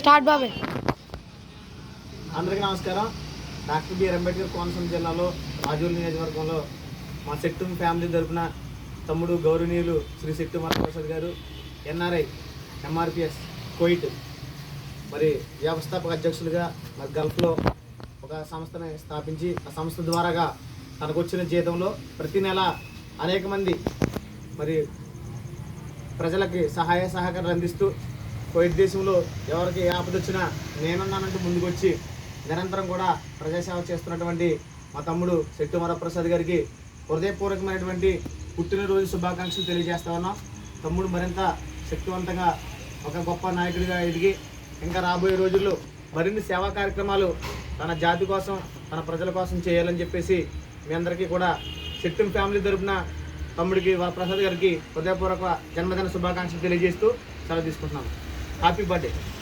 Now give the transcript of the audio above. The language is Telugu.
స్టార్ట్ బాబే. అందరికీ నమస్కారం. డాక్టర్ బిఆర్ అంబేద్కర్ కోనసీమ జిల్లాలో రాజూరు నియోజకవర్గంలో మా సెట్టు ఫ్యామిలీ తరఫున తమ్ముడు గౌరవనీయులు శ్రీ శెట్టు మరప్రసాద్ గారు ఎన్ఆర్ఐ ఎంఆర్పిఎస్ కోయిట్ మరి వ్యవస్థాపక అధ్యక్షులుగా మరి గల్ఫ్లో ఒక సంస్థని స్థాపించి ఆ సంస్థ ద్వారాగా తనకు వచ్చిన జీతంలో ప్రతి నెల అనేక మంది మరి ప్రజలకి సహాయ సహకారాలు అందిస్తూ కోవిడ్ దేశంలో ఎవరికి ఏ ఆపద వచ్చినా నేనున్నానంటూ ముందుకు వచ్చి నిరంతరం కూడా ప్రజాసేవ చేస్తున్నటువంటి మా తమ్ముడు శెట్టి వరప్రసాద్ గారికి హృదయపూర్వకమైనటువంటి పుట్టినరోజు శుభాకాంక్షలు తెలియజేస్తా ఉన్నాం. తమ్ముడు మరింత శక్తివంతంగా ఒక గొప్ప నాయకుడిగా ఎదిగి ఇంకా రాబోయే రోజుల్లో మరిన్ని సేవా కార్యక్రమాలు తన జాతి కోసం తన ప్రజల కోసం చేయాలని చెప్పేసి మీ అందరికీ కూడా శెట్టు ఫ్యామిలీ తరపున తమ్ముడికి వరప్రసాద్ గారికి హృదయపూర్వక జన్మదిన శుభాకాంక్షలు తెలియజేస్తూ సెలవు తీసుకుంటున్నాను हैप्पी बर्थडे